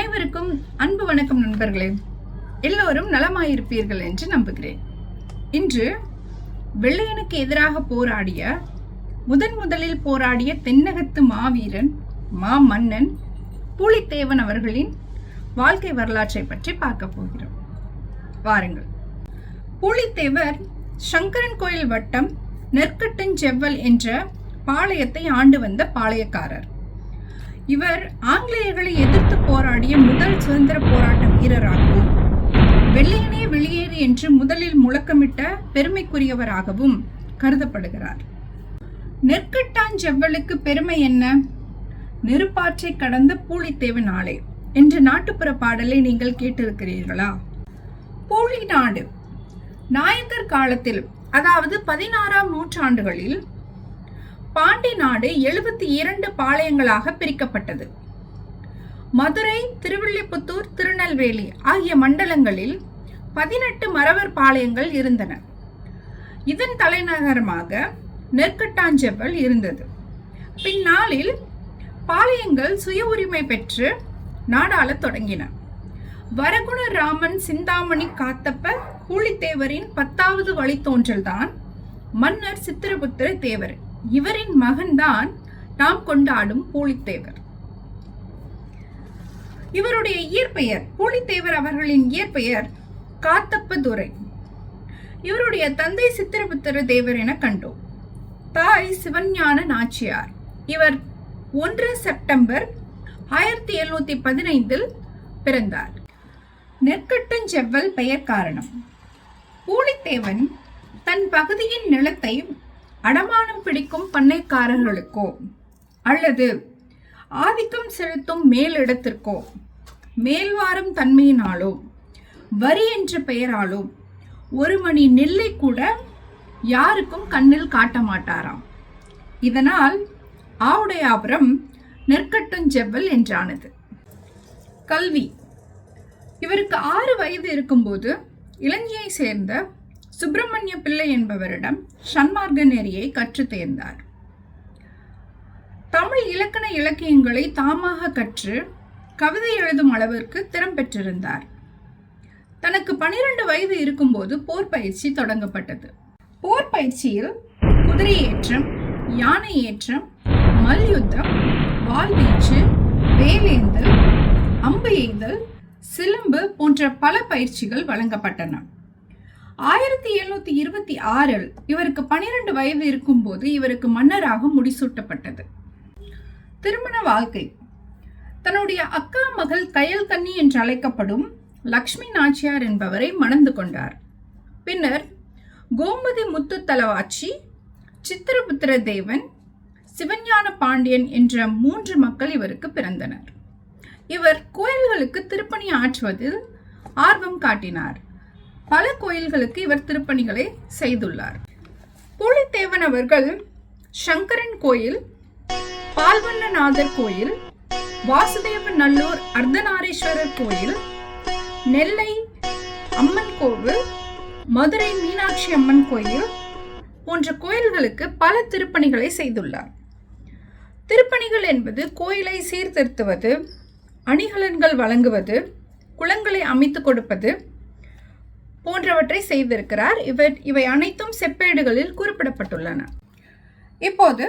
அனைவருக்கும் அன்பு வணக்கம் நண்பர்களே. எல்லோரும் நலமாயிருப்பீர்கள் என்று நம்புகிறேன். இன்று வெள்ளையனுக்கு எதிராக போராடிய முதன் முதலில் போராடிய தென்னகத்து மாவீரன் மா மன்னன் பூலித்தேவன் அவர்களின் வாழ்க்கை வரலாற்றை பற்றி பார்க்க போகிறோம். வாருங்கள். பூலித்தேவர் சங்கரன் கோயில் வட்டம் நெற்கட்டஞ்செவ்வல் என்ற பாளையத்தை ஆண்டு வந்த பாளையக்காரர். இவர் ஆங்கிலேயர்களை எதிர்த்து போராடிய முதல் சுதந்திர போராட்ட வீரராகவும் வெள்ளையனே வெளியேறு என்று முதலில் முழக்கமிட்ட பெருமைக்குரியவராகவும் கருதப்படுகிறார். நெற்கட்டாஞ்செவ்வலுக்கு பெருமை என்ன? நெருப்பாற்றை கடந்த பூலித்தேவன் ஆலை என்ற நாட்டுப்புற பாடலை நீங்கள் கேட்டிருக்கிறீர்களா? பூலி நாடு நாயக்கர் காலத்தில் அதாவது பதினாறாம் நூற்றாண்டுகளில் பாண்டி நாடு எழுபத்தி இரண்டு பாளையங்களாக பிரிக்கப்பட்டது. மதுரை திருவில்லிபுத்தூர் திருநெல்வேலி ஆகிய மண்டலங்களில் பதினெட்டு மரவர் பாளையங்கள் இருந்தன. இதன் தலைநகரமாக நெற்கட்டாஞ்செவல் இருந்தது. பின்னாளில் பாளையங்கள் சுய உரிமை பெற்று நாடாளத் தொடங்கின. வரகுணராமன் சிந்தாமணி காத்தப்ப கூலித்தேவரின் பத்தாவது வழித்தோன்றல்தான் மன்னர் சித்திரபுத்திர தேவர். இவரின் மகன்தான் நாம் கொண்டாடும் பூலித்தேவர். இவருடைய இயற்பெயர் பூலித்தேவர் அவர்களின் இயற்பெயர் காத்தப்பதுரை. இவருடைய தந்தை சித்திரபுத்திர தேவர் என கண்டோம். தாய் சிவஞான நாச்சியார். இவர் ஒன்று செப்டம்பர் ஆயிரத்தி எழுநூத்தி பதினைந்தில் பிறந்தார். நெற்கட்டஞ்செவ்வல் பெயர் காரணம். பூலித்தேவன் தன் பகுதியின் நிலத்தை அடமானம் பிடிக்கும் பண்ணைக்காரர்களுக்கோ அல்லது ஆதிக்கம் செலுத்தும் மேலிடத்திற்கோ மேல்வாரும் தன்மையினாலோ வரி என்ற பெயராலோ ஒரு மணி நெல்லை கூட யாருக்கும் கண்ணில் காட்ட மாட்டாராம். இதனால் ஆவுடையாபுரம் நெற்கட்டுஞ்செவ்வல் என்றானது. கல்வி. இவருக்கு ஆறு வயது இருக்கும்போது இலங்கையை சேர்ந்த சுப்பிரமணிய பிள்ளை என்பவரிடம் சன்மார்க்க நெறியை கற்றுத் தேர்ந்தார். தமிழ் இலக்கண இலக்கியங்களை தாமாக கற்று கவிதை எழுதும் அளவிற்கு திறம் பெற்றிருந்தார். தனக்கு பனிரெண்டு வயது இருக்கும்போது போர் பயிற்சி தொடங்கப்பட்டது. போர் பயிற்சியில் குதிரை ஏற்றம் யானை ஏற்றம் மல்யுத்தம் வாள்வீச்சு வேலேந்தல் அம்பு எய்தல் சிலம்பு போன்ற பல பயிற்சிகள் வழங்கப்பட்டன. ஆயிரத்தி எழுநூத்தி இருபத்தி ஆறில் இவருக்கு பனிரெண்டு வயது இருக்கும்போது இவருக்கு மன்னராக முடிசூட்டப்பட்டது. திருமண வாழ்க்கை. தன்னுடைய அக்கா மகள் கயல் கன்னி என்று அழைக்கப்படும் லக்ஷ்மி நாச்சியார் என்பவரை மணந்து கொண்டார். பின்னர் கோமதி முத்து தலவாச்சி சித்திரபுத்திர தேவன் சிவஞான பாண்டியன் என்ற மூன்று மக்கள் இவருக்கு பிறந்தனர். இவர் கோயில்களுக்கு திருப்பணி ஆற்றுவதில் ஆர்வம் காட்டினார். பல கோயில்களுக்கு இவர் திருப்பணிகளை செய்துள்ளார். பூலித்தேவன் அவர்கள் சங்கரன் கோயில் பால்வண்ணநாதர் கோயில் வாசுதேவ நல்லூர் அர்த்தநாரீஸ்வரர் கோயில் நெல்லை அம்மன் கோவில் மதுரை மீனாட்சி அம்மன் கோயில் போன்ற கோயில்களுக்கு பல திருப்பணிகளை செய்துள்ளார். திருப்பணிகள் என்பது கோயிலை சீர்திருத்துவது அணிகலன்கள் வழங்குவது குளங்களை அமைத்து கொடுப்பது போன்றவற்றை செய்திருக்கிறார். இவர் இவை அனைத்தும் செப்பேடுகளில் குறிப்பிடப்பட்டுள்ளன. இப்போது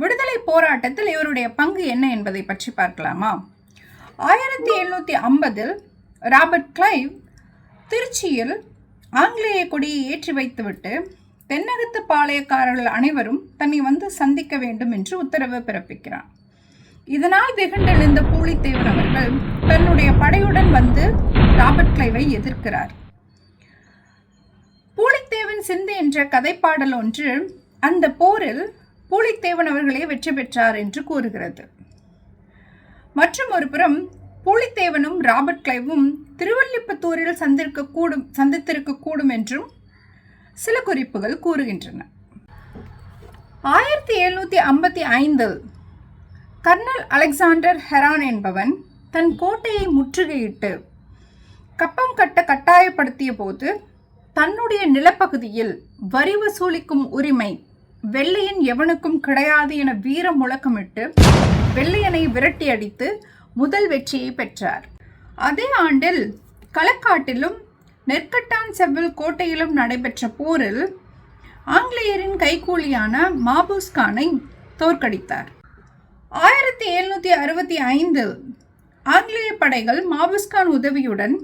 விடுதலை போராட்டத்தில் இவருடைய பங்கு என்ன என்பதை பற்றி பார்க்கலாமா? ஆயிரத்தி எழுநூத்தி ஐம்பதில் ராபர்ட் கிளைவ் திருச்சியில் ஆங்கிலேய கொடியை ஏற்றி வைத்துவிட்டு தென்னகத்து பாளையக்காரர்கள் அனைவரும் தன்னை வந்து சந்திக்க வேண்டும் என்று உத்தரவு பிறப்பிக்கிறார். இதனால் வெகுண்டெழுந்த பூலித்தேவன் அவர்கள் தன்னுடைய படையுடன் வந்து ராபர்ட் கிளைவை எதிர்க்கிறார். பூலித்தேவன் சிந்து என்ற கதைப்பாடல் ஒன்று அந்த போரில் பூலித்தேவன் அவர்களே வெற்றி பெற்றார் என்று கூறுகிறது. மற்றும் ஒரு புறம் பூலித்தேவனும் ராபர்ட் கிளைவும் திருவல்லிபுத்தூரில் சந்திருக்க கூடும் சந்தித்திருக்க கூடும் என்றும் சில குறிப்புகள் கூறுகின்றன. ஆயிரத்தி எழுநூற்றி ஐம்பத்தி ஐந்தில் கர்னல் அலெக்சாண்டர் ஹெரான் என்பவன் தன் கோட்டையை முற்றுகையிட்டு கப்பம் கட்ட கட்டாயப்படுத்திய போது தன்னுடைய நிலப்பகுதியில் வரி வசூலிக்கும் உரிமை வெள்ளையன் எவனுக்கும் கிடையாது என வீர முழக்கமிட்டு வெள்ளையனை விரட்டி அடித்து முதல் வெற்றியை பெற்றார். அதே ஆண்டில் களக்காட்டிலும் நெற்கட்டான் செவ்வல் கோட்டையிலும் நடைபெற்ற போரில் ஆங்கிலேயரின் கைக்கூலியான மாபூஸ்கானை தோற்கடித்தார். ஆயிரத்தி எழுநூற்றி அறுபத்தி ஐந்தில் ஆங்கிலேய படைகள் மாபுஸ்கான் உதவியுடன்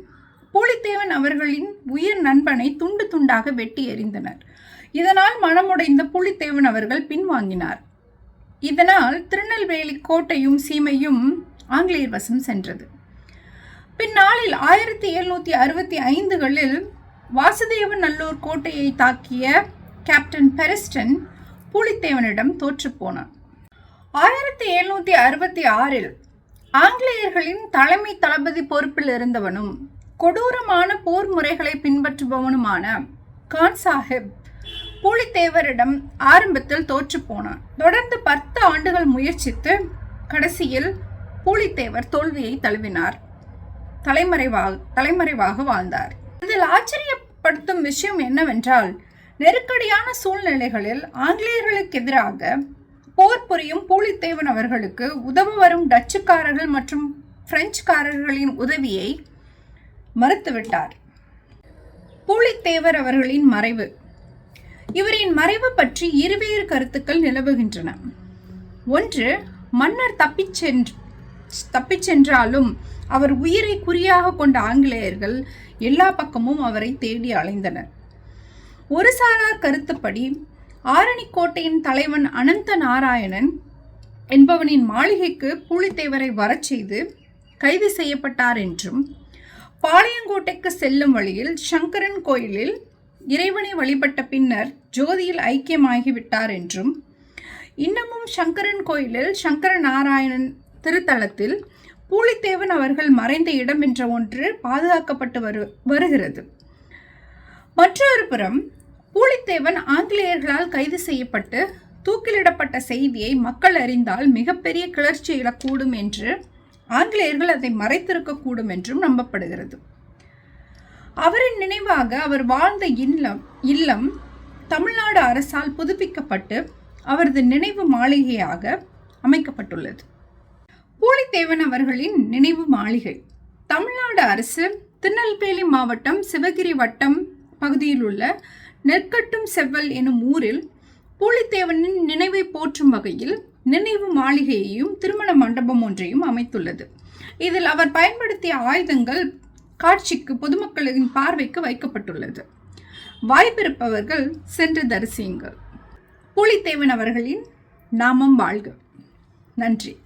பூலித்தேவன் அவர்களின் உயிர் நண்பனை துண்டு துண்டாக வெட்டி எறிந்தனர். இதனால் மனமுடைந்த புலித்தேவன் அவர்கள் பின்வாங்கினார். இதனால் திருநெல்வேலி கோட்டையும் சீமையும் ஆங்கிலேயர் வசம் சென்றது. பின்னாளில் ஆயிரத்தி எழுநூற்றி அறுபத்தி ஐந்துகளில் வாசுதேவன் நல்லூர் கோட்டையை தாக்கிய கேப்டன் பெரிஸ்டன் பூலித்தேவனிடம் தோற்றுப்போனான் ஆயிரத்தி எழுநூற்றி அறுபத்தி ஆறில் ஆங்கிலேயர்களின் தலைமை தளபதி பொறுப்பில் இருந்தவனும் கொடூரமான போர் முறைகளை பின்பற்றுபவனுமான கான் சாஹிப் பூலித்தேவரிடம் ஆரம்பத்தில் தோற்றுப்போனான் தொடர்ந்து பத்து ஆண்டுகள் முயற்சித்து கடைசியில் பூலித்தேவர் தோல்வியை தழுவினார். தலைமறைவாக தலைமறைவாக வாழ்ந்தார். இதில் ஆச்சரியப்படுத்தும் விஷயம் என்னவென்றால் நெருக்கடியான சூழ்நிலைகளில் ஆங்கிலேயர்களுக்கு எதிராக போர் புரியும் பூலித்தேவன் அவர்களுக்கு உதவ வரும் டச்சுக்காரர்கள் மற்றும் பிரெஞ்சுக்காரர்களின் உதவியை மறுத்துவிட்டார். பூலித்தேவர் அவர்களின் மறைவு. இவரின் மறைவு பற்றி இருவேறு கருத்துக்கள் நிலவுகின்றன. ஒன்று மன்னர் தப்பிச் சென்று தப்பிச் சென்றாலும் அவர் உயிரை குறியாக கொண்ட ஆங்கிலேயர்கள் எல்லா பக்கமும் அவரை தேடி அலைந்தனர். ஒரு சாரார் கருத்துப்படி ஆரணிக்கோட்டையின் தலைவன் அனந்த நாராயணன் என்பவனின் மாளிகைக்கு பூலித்தேவரை வரச் செய்து கைது செய்யப்பட்டார் என்றும் பாளையங்கோட்டைக்கு செல்லும் வழியில் சங்கரன் கோயிலில் இறைவனை வழிபட்ட பின்னர் ஜோதியில் ஐக்கியமாகிவிட்டார் என்றும் இன்னமும் சங்கரன் கோயிலில் சங்கர நாராயணன் திருத்தலத்தில் பூலித்தேவன் அவர்கள் மறைந்த இடம் என்ற ஒன்று பாதுகாக்கப்பட்டு வரு வருகிறது. மற்றொரு புறம் பூலித்தேவன் ஆங்கிலேயர்களால் கைது செய்யப்பட்டு தூக்கிலிடப்பட்ட செய்தியை மக்கள் அறிந்தால் மிகப்பெரிய கிளர்ச்சி இழக்கூடும் என்று ஆங்கிலேயர்கள் அதை மறைத்திருக்கக்கூடும் என்றும் நம்பப்படுகிறது. அவரின் நினைவாக அவர் வாழ்ந்த இல்லம் இல்லம் தமிழ்நாடு அரசால் புதுப்பிக்கப்பட்டு அவரது நினைவு மாளிகையாக அமைக்கப்பட்டுள்ளது. பூலித்தேவன் அவர்களின் நினைவு மாளிகை. தமிழ்நாடு அரசு திருநெல்வேலி மாவட்டம் சிவகிரி வட்டம் பகுதியில் உள்ள நெற்கட்டும் செவ்வல் எனும் ஊரில் பூலித்தேவனின் நினைவை போற்றும் வகையில் நினைவு மாளிகையையும் திருமண மண்டபம் ஒன்றையும் அமைத்துள்ளது. இதில் அவர் பயன்படுத்திய ஆயுதங்கள் காட்சிக்கு பொதுமக்களின் பார்வைக்கு வைக்கப்பட்டுள்ளது. வாய்ப்பிருப்பவர்கள் சென்று தரிசியுங்கள். பூலித்தேவன் அவர்களின் நாமம் வாழ்க. நன்றி.